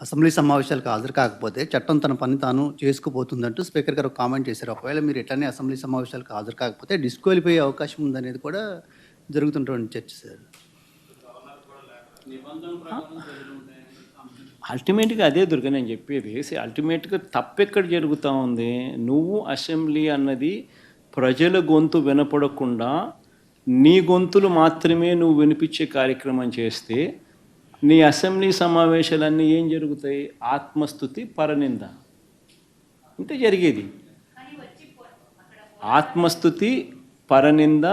Assembly సమావేశాలకు హాజరు కాకపోతే చట్టం తన పని తాను చేసుకుపోతుందంటూ స్పీకర్ గారు కామెంట్ చేశారు. ఒకవేళ మీరు ఎట్లనే అసెంబ్లీ సమావేశాలకు హాజరు కాకపోతే డిస్క్వాలిఫై అయ్యే అవకాశం ఉందనేది కూడా జరుగుతుంటుంది చర్చ సార్. అల్టిమేట్గా అదే దుర్గ నేను చెప్పేది అల్టిమేట్గా తప్పెక్కడ జరుగుతూ ఉంది? నువ్వు అసెంబ్లీ అన్నది ప్రజల గొంతు వినపడకుండా నీ గొంతులు మాత్రమే నువ్వు వినిపించే కార్యక్రమం చేస్తే నీ అసెంబ్లీ సమావేశాలన్నీ ఏం జరుగుతాయి? ఆత్మస్థుతి పరనింద. ఇంతే జరిగేది. ఆత్మస్థుతి పరనింద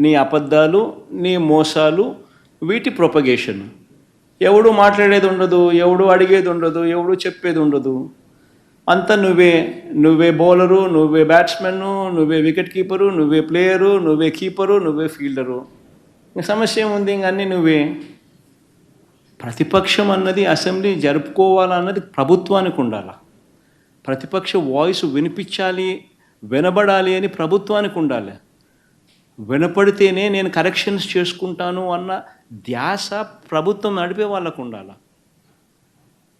నీ అబద్ధాలు నీ మోసాలు వీటి ప్రొపగేషన్. ఎవడు మాట్లాడేది ఉండదు ఎవడు అడిగేది ఉండదు ఎవడు చెప్పేది ఉండదు. అంతా నువ్వే నువ్వే బౌలరు నువ్వే బ్యాట్స్మెన్ నువ్వే వికెట్ కీపరు నువ్వే ప్లేయరు నువ్వే కీపరు నువ్వే ఫీల్డరు. సమస్య ఏముంది? ఇంక అన్నీ నువ్వే. ప్రతిపక్షం అన్నది అసెంబ్లీ జరుపుకోవాలన్నది ప్రభుత్వానికి ఉండాలి? ప్రతిపక్ష వాయిస్ వినిపించాలి వినబడాలి అని ప్రభుత్వానికి ఉండాలి? వినపడితేనే నేను కరెక్షన్స్ చేసుకుంటాను అన్న ధ్యాస ప్రభుత్వం నడిపే వాళ్ళకు ఉండాలి?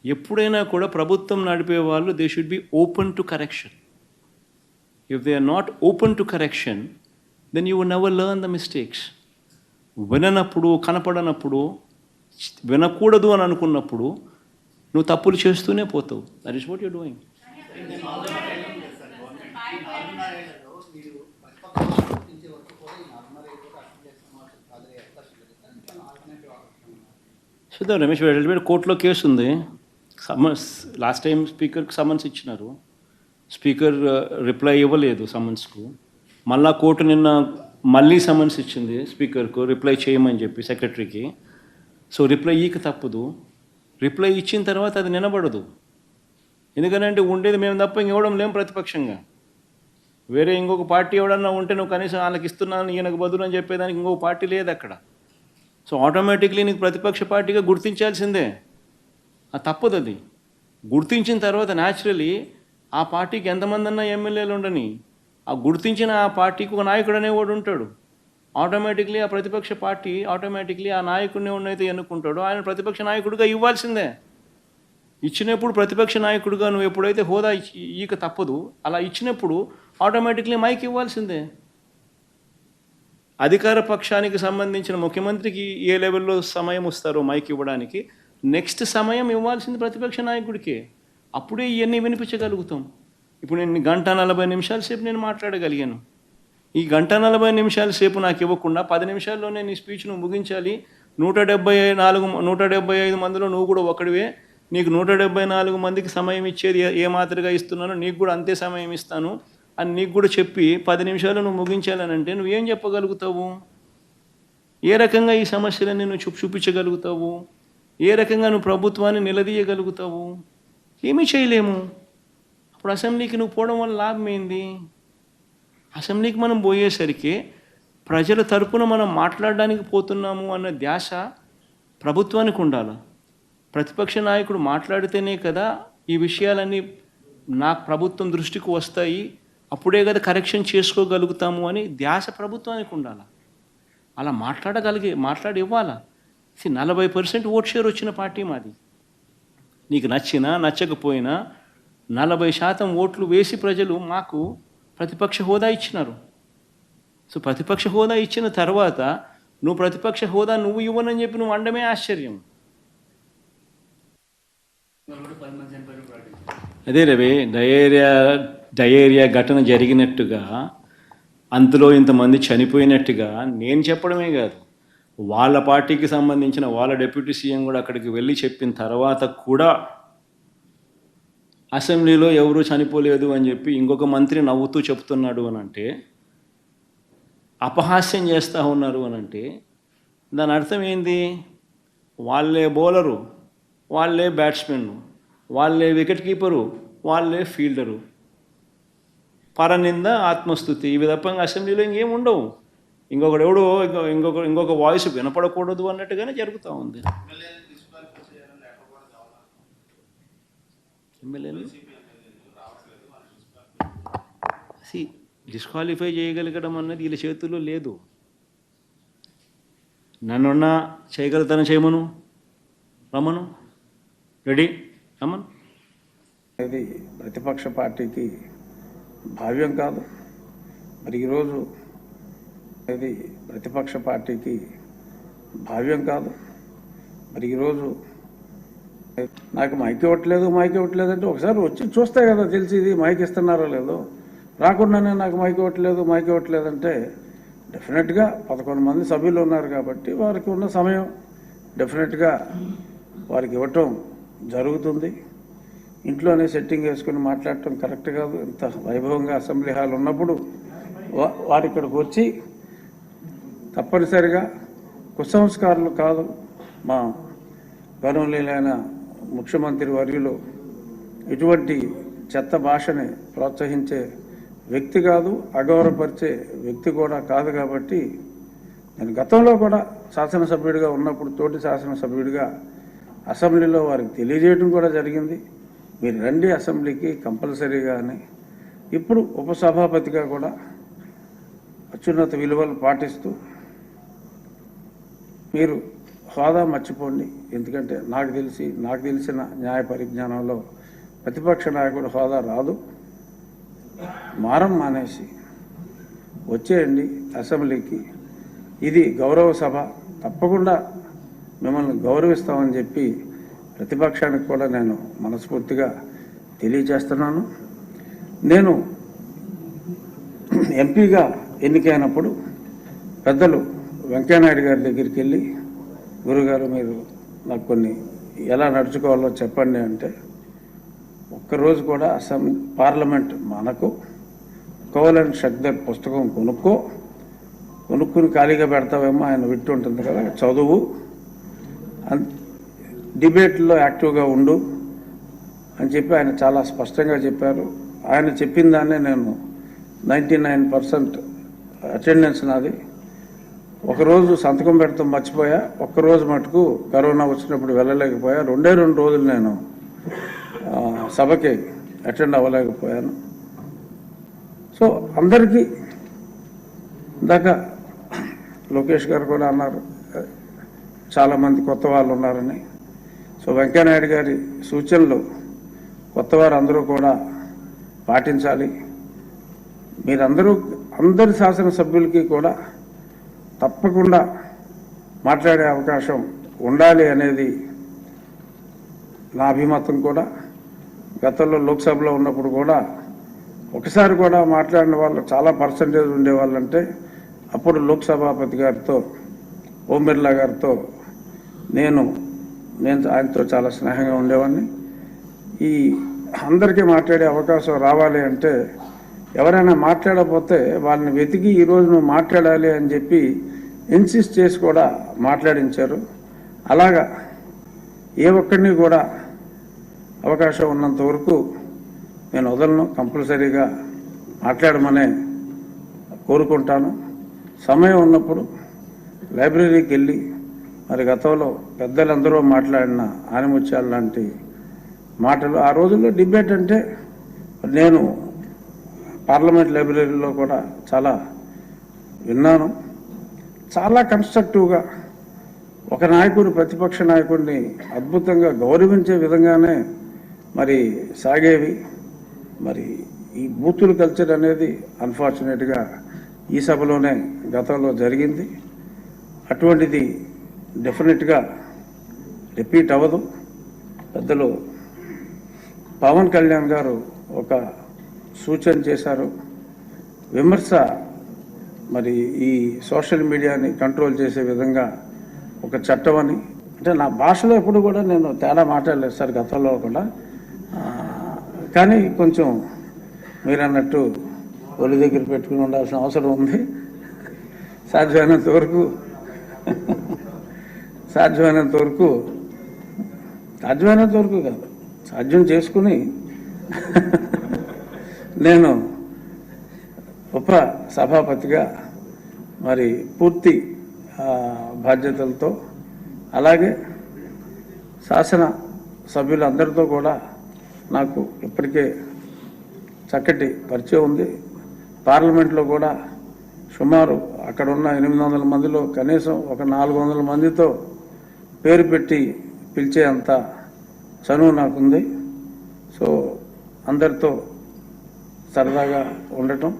ఎప్పుడైనా కూడా ప్రభుత్వం నడిపే వాళ్ళు they should be open to correction if they are not open to correction then you never learn the mistakes విననప్పుడు కనపడనప్పుడు వినకూడదు అని అనుకున్నప్పుడు నువ్వు తప్పులు చేస్తూనే పోతావు. That is what you doing చూద్దాం రమేష్ వెళ్ళిపోయి కోర్టులో కేసు ఉంది సమన్స్ లాస్ట్ టైం స్పీకర్కి సమన్స్ ఇచ్చినారు. స్పీకర్ uh, రిప్లై ఇవ్వలేదు సమన్స్కు. మళ్ళా కోర్టు నిన్న మళ్ళీ సమన్స్ ఇచ్చింది స్పీకర్కు. రిప్లై చేయమని చెప్పి సెక్రటరీకి. సో రిప్లై ఈక తప్పదు. రిప్లై ఇచ్చిన తర్వాత అది నిలబడదు. ఎందుకంటే ఉండేది మేము తప్ప ఇంకెవడం లేం ప్రతిపక్షంగా. వేరే ఇంకొక పార్టీ ఎవడన్నా ఉంటే నువ్వు కనీసం వాళ్ళకి ఇస్తున్నాను ఈయనకు బదులు అని చెప్పేదానికి ఇంకొక పార్టీ లేదు అక్కడ. సో ఆటోమేటిక్లీ నీకు ప్రతిపక్ష పార్టీగా గుర్తించాల్సిందే. అది తప్పదు అది. గుర్తించిన తర్వాత న్యాచురలీ ఆ పార్టీకి ఎంతమంది అన్నా ఎమ్మెల్యేలు ఉండని ఆ గుర్తించిన ఆ పార్టీకి ఒక నాయకుడు అనేవాడు ఉంటాడు. ఆటోమేటిక్లీ ఆ ప్రతిపక్ష పార్టీ ఆటోమేటిక్లీ ఆ నాయకుడిని ఉన్నైతే ఎన్నుకుంటాడో ఆయన ప్రతిపక్ష నాయకుడిగా ఇవ్వాల్సిందే. ఇచ్చినప్పుడు ప్రతిపక్ష నాయకుడిగా నువ్వు ఎప్పుడైతే హోదా ఈక తప్పదు అలా ఇచ్చినప్పుడు ఆటోమేటిక్లీ మైక్ ఇవ్వాల్సిందే. అధికార పక్షానికి సంబంధించిన ముఖ్యమంత్రికి ఏ లెవెల్లో సమయం వస్తారో మైక్ ఇవ్వడానికి నెక్స్ట్ సమయం ఇవ్వాల్సింది ప్రతిపక్ష నాయకుడికే. అప్పుడే ఇవన్నీ వినిపించగలుగుతాం. ఇప్పుడు నేను గంట నలభై నిమిషాల సేపు నేను మాట్లాడగలిగాను. ఈ గంట నలభై నిమిషాల సేపు నాకు ఇవ్వకుండా పది నిమిషాల్లోనే నీ స్పీచ్ నువ్వు ముగించాలి. నూట డెబ్బై నాలుగు నూట డెబ్బై ఐదు మందిలో నువ్వు కూడా ఒకడివే. నీకు నూట డెబ్బై నాలుగు మందికి సమయం ఇచ్చేది ఏ- మాత్రగా మాదిరిగా ఇస్తున్నానో నీకు కూడా అంతే సమయం ఇస్తాను. అని నీకు కూడా చెప్పి పది నిమిషాలు నువ్వు ముగించాలని అంటే నువ్వేం చెప్పగలుగుతావు? ఏ రకంగా ఈ సమస్యలన్నీ నువ్వు చూపి చూపించగలుగుతావు? ఏ రకంగా నువ్వు ప్రభుత్వాన్ని నిలదీయగలుగుతావు? ఏమీ చేయలేము. అప్పుడు అసెంబ్లీకి నువ్వు పోవడం వల్ల లాభం ఏంది? అసెంబ్లీకి మనం పోయేసరికి ప్రజల తరపున మనం మాట్లాడడానికి పోతున్నాము అన్న ధ్యాస ప్రభుత్వానికి ఉండాలి. ప్రతిపక్ష నాయకుడు మాట్లాడితేనే కదా ఈ విషయాలన్నీ నాకు ప్రభుత్వం దృష్టికి వస్తాయి అప్పుడే కదా కరెక్షన్ చేసుకోగలుగుతాము అని ధ్యాస ప్రభుత్వానికి ఉండాలి. అలా మాట్లాడగలిగే మాట్లాడి ఇవ్వాలా నలభై పర్సెంట్ ఓట్ షేర్ వచ్చిన పార్టీ మాది. నీకు నచ్చినా నచ్చకపోయినా నలభై శాతం ఓట్లు వేసి ప్రజలు మాకు ప్రతిపక్ష హోదా ఇచ్చినారు. సో ప్రతిపక్ష హోదా ఇచ్చిన తర్వాత నువ్వు ప్రతిపక్ష హోదా నువ్వు ఇవ్వనని చెప్పి నువ్వు అండమే ఆశ్చర్యం. అదే రవి డయేరియా డయేరియా ఘటన జరిగినట్టుగా అంతలో ఇంతమంది చనిపోయినట్టుగా నేను చెప్పడమే కాదు. వాళ్ళ పార్టీకి సంబంధించిన వాళ్ళ డిప్యూటీ సీఎం కూడా అక్కడికి వెళ్ళి చెప్పిన తర్వాత కూడా అసెంబ్లీలో ఎవరూ చనిపోలేదు అని చెప్పి ఇంకొక మంత్రి నవ్వుతూ చెప్తున్నాడు అని అంటే అపహాస్యం చేస్తూ ఉన్నారు అని అంటే దాని అర్థం ఏంది? వాళ్ళే బౌలరు వాళ్ళే బ్యాట్స్మెన్ వాళ్ళే వికెట్ కీపరు వాళ్ళే ఫీల్డరు. పరనింద ఆత్మస్థుతి. ఇవి తప్ప అసెంబ్లీలో ఇంకేం ఉండవు. ఇంకొకడు ఎవడో ఇంకొక ఇంకొక వాయిస్ వినపడకూడదు అన్నట్టుగానే జరుగుతూ ఉంది. ఎమ్మెల్యేలు? సి డిస్క్వాలిఫై చేయగలగడం అన్నది వీళ్ళ చేతుల్లో లేదు. నన్నున్నా చేయగలుగుతాను చేయమను? రమ్మను రెడీ? అమ్మన్ అనేది ప్రతిపక్ష పార్టీకి భావ్యం కాదు. మరి ఈరోజు ఇది ప్రతిపక్ష పార్టీకి భావ్యం కాదు. మరి ఈరోజు నాకు మైక్ ఇవ్వట్లేదు మైక్ ఇవ్వట్లేదు అంటే ఒకసారి వచ్చి చూస్తే కదా తెలిసి ఇది మైక్ ఇస్తున్నారో లేదో. రాకుండానే నాకు మైక్ ఇవ్వట్లేదు మైక్ ఇవ్వట్లేదు అంటే డెఫినెట్గా పదకొండు మంది సభ్యులు ఉన్నారు కాబట్టి వారికి ఉన్న సమయం డెఫినెట్గా వారికి ఇవ్వటం జరుగుతుంది. ఇంట్లోనే సెట్టింగ్ వేసుకుని మాట్లాడటం కరెక్ట్ కాదు. ఇంత వైభవంగా అసెంబ్లీ హాల్ ఉన్నప్పుడు వా- వారు ఇక్కడికి వచ్చి తప్పనిసరిగా కుసంస్కారులు కాదు మా గౌరవనీయులైన ముఖ్యమంత్రి వర్యులు ఇటువంటి చెత్త భాషని ప్రోత్సహించే వ్యక్తి కాదు అగౌరవపరిచే వ్యక్తి కూడా కాదు కాబట్టి నేను గతంలో కూడా శాసనసభ్యుడిగా ఉన్నప్పుడు తోటి శాసనసభ్యుడిగా అసెంబ్లీలో వారికి తెలియజేయడం కూడా జరిగింది. మీరు రండి అసెంబ్లీకి కంపల్సరీగా అని ఇప్పుడు ఉపసభాపతిగా కూడా అత్యున్నత విలువలు పాటిస్తూ మీరు హోదా మర్చిపోండి. ఎందుకంటే నాకు తెలిసి నాకు తెలిసిన న్యాయ పరిజ్ఞానంలో ప్రతిపక్ష నాయకుడు హోదా రాదు. మారం మానేసి వచ్చేయండి అసెంబ్లీకి. ఇది గౌరవ సభ. తప్పకుండా మిమ్మల్ని గౌరవిస్తామని చెప్పి ప్రతిపక్షానికి కూడా నేను మనస్ఫూర్తిగా తెలియజేస్తున్నాను. నేను ఎంపీగా ఎన్నికైనప్పుడు పెద్దలు వెంకయ్యనాయుడు గారి దగ్గరికి వెళ్ళి గురుగారు మీరు నాకు కొన్ని ఎలా నడుచుకోవాలో చెప్పండి అంటే ఒక్కరోజు కూడా అసెంబ్లీ పార్లమెంట్ మనకు కోవలన్ షక్దర్ పుస్తకం కొనుక్కో కొనుక్కుని ఖాళీగా పెడతావేమో ఆయన విట్టు ఉంటుంది కదా చదువు డిబేట్లో యాక్టివ్గా ఉండు అని చెప్పి ఆయన చాలా స్పష్టంగా చెప్పారు. ఆయన చెప్పిన దాన్నే నేను నైంటీ నైన్ పర్సెంట్ అటెండెన్స్ నాది. ఒకరోజు సంతకం పెడతాం మర్చిపోయా ఒక్కరోజు మటుకు కరోనా వచ్చినప్పుడు వెళ్ళలేకపోయా. రెండే రెండు రోజులు నేను సభకి అటెండ్ అవ్వలేకపోయాను. సో అందరికీ ఇందాక లోకేష్ గారు కూడా అన్నారు చాలామంది కొత్త వాళ్ళు ఉన్నారని. సో వెంకయ్యనాయుడు గారి సూచనలు కొత్తవారు అందరూ కూడా పాటించాలి. మీరందరూ అందరి శాసనసభ్యులకి కూడా తప్పకుండా మాట్లాడే అవకాశం ఉండాలి అనేది నా అభిమతం కూడా. గతంలో లోక్సభలో ఉన్నప్పుడు కూడా ఒకసారి కూడా మాట్లాడిన వాళ్ళు చాలా పర్సంటేజ్ ఉండేవాళ్ళంటే అప్పుడు లోక్సభాపతి గారితో ఓం బిర్లా గారితో నేను నేను ఆయనతో చాలా స్నేహంగా ఉండేవాడిని. ఈ అందరికీ మాట్లాడే అవకాశం రావాలి అంటే ఎవరైనా మాట్లాడకపోతే వాళ్ళని వెతికి ఈరోజు నువ్వు మాట్లాడాలి అని చెప్పి ఇన్సిస్ట్ చేసి కూడా మాట్లాడించారు. అలాగా ఏ ఒక్కడిని కూడా అవకాశం ఉన్నంత వరకు నేను వదలను కంపల్సరీగా మాట్లాడమనే కోరుకుంటాను. సమయం ఉన్నప్పుడు లైబ్రరీకి వెళ్ళి మరి గతంలో పెద్దలందరూ మాట్లాడిన ఆనిముత్యాలు లాంటి మాటలు ఆ రోజుల్లో డిబేట్ అంటే నేను పార్లమెంట్ లైబ్రరీలో కూడా చాలా విన్నాను. చాలా కన్స్ట్రక్టివ్గా ఒక నాయకుడు ప్రతిపక్ష నాయకుడిని అద్భుతంగా గౌరవించే విధంగానే మరి సాగేవి. మరి ఈ బూతులు కల్చర్ అనేది అన్ఫార్చునేట్గా ఈ సభలోనే గతంలో జరిగింది. అటువంటిది డెఫినెట్గా రిపీట్ అవ్వదు. పెద్దలు పవన్ కళ్యాణ్ గారు ఒక సూచన చేశారు. విమర్శ మరి ఈ సోషల్ మీడియాని కంట్రోల్ చేసే విధంగా ఒక చట్టం అని. అంటే నా భాషలో ఎప్పుడు కూడా నేను తేడా మాట్లాడలేదు సార్ గతంలో కూడా. కానీ కొంచెం మీరు అన్నట్టు ఒళ్ళు దగ్గర పెట్టుకుని ఉండాల్సిన అవసరం ఉంది. సాధ్యమైనంత వరకు సాధ్యమైనంత వరకు సాధ్యమైనంత వరకు కాదు. సాధ్యం చేసుకుని నేను ఉప సభాపతిగా మరి పూర్తి బాధ్యతలతో అలాగే శాసన సభ్యులందరితో కూడా నాకు ఇప్పటికే చక్కటి పరిచయం ఉంది. పార్లమెంట్లో కూడా సుమారు అక్కడ ఉన్న ఎనిమిది వందల మందిలో కనీసం ఒక నాలుగు వందల మందితో పేరు పెట్టి పిలిచే అంత చనువు నాకుంది. సో అందరితో సరదాగా ఉండటం